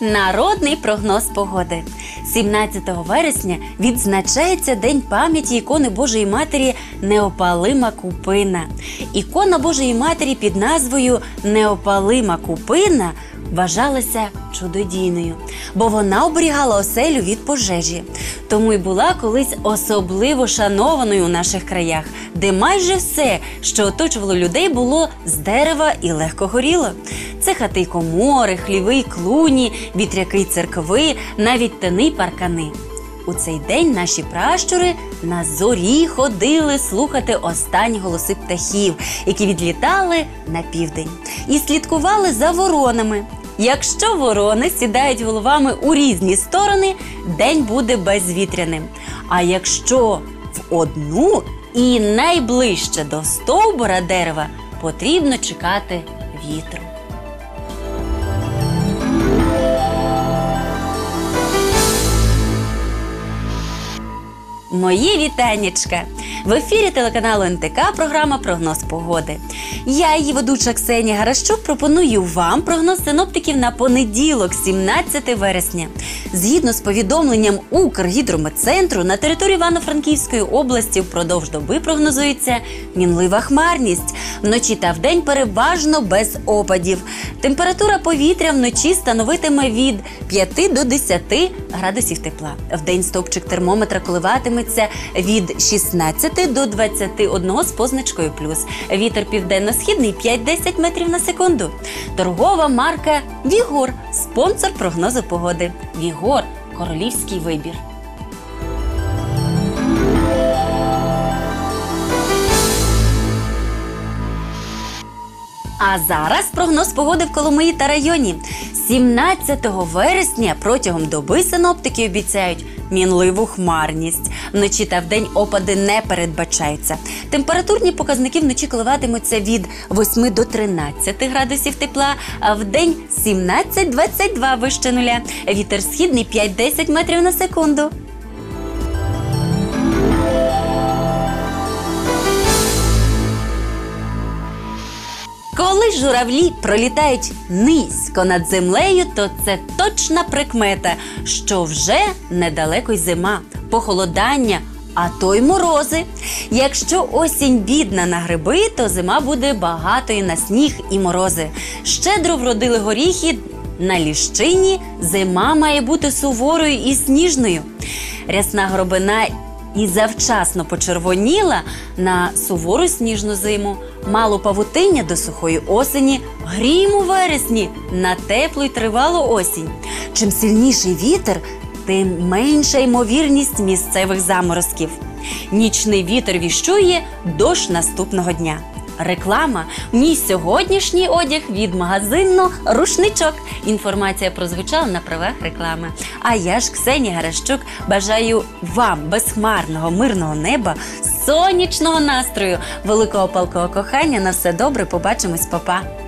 Народний прогноз погоди. 17 вересня відзначається День пам'яті ікони Божої Матері Неопалима Купина. Ікона Божої Матері під назвою Неопалима Купина вважалася чудодійною, бо вона оберігала оселю від пожежі. Тому й була колись особливо шанованою у наших краях, де майже все, що оточувало людей, було з дерева і легко горіло. Це хати й комори, хліви й клуні, вітряки й церкви, навіть тини й паркани. У цей день наші пращури на зорі ходили слухати останні голоси птахів, які відлітали на південь, і слідкували за воронами. Якщо ворони сідають головами у різні сторони, день буде безвітряним. А якщо в одну і найближче до стовбура дерева, потрібно чекати вітру. Мої вітаннячка! В ефірі телеканалу НТК програма Прогноз погоди. Я, її ведуча Ксенія Гаращук, пропоную вам прогноз синоптиків на понеділок, 17 вересня. Згідно з повідомленням Укргідрометцентру, на території Івано-Франківської області впродовж доби прогнозується мінлива хмарність. Вночі та вдень переважно без опадів. Температура повітря вночі становитиме від 5 до 10 градусів тепла. Вдень стовпчик термометра коливатиметься від 16 до 21 з позначкою плюс. Вітер південно-східний 5-10 метрів на секунду. Торгова марка Вігор, спонсор прогнозу погоди. Вігор королівський вибір. А зараз прогноз погоди в Коломиї та районі. 17 вересня протягом доби синоптики обіцяють мінливу хмарність. Вночі та вдень опади не передбачаються. Температурні показники вночі коливатимуться від 8 до 13 градусів тепла, а вдень 17-22 вище нуля. Вітер східний 5-10 метрів на секунду. Коли журавлі пролітають низько над землею, то це точна прикмета, що вже недалеко й зима, похолодання, а то й морози. Якщо осінь бідна на гриби, то зима буде багатою на сніг і морози. Щедро вродили горіхи. На ліщині зима має бути суворою і сніжною. Рясна гробина і завчасно почервоніла на сувору сніжну зиму, мало павутиння до сухої осені, грім у вересні на теплу й тривалу осінь. Чим сильніший вітер, тим менша ймовірність місцевих заморозків. Нічний вітер віщує дощ наступного дня. Реклама мій сьогоднішній одяг від магазину Рушничок. Інформація прозвучала на правах реклами. А я ж Ксенія Гаращук бажаю вам безхмарного мирного неба, сонячного настрою, великого палкого кохання. На все добре. Побачимось, папа.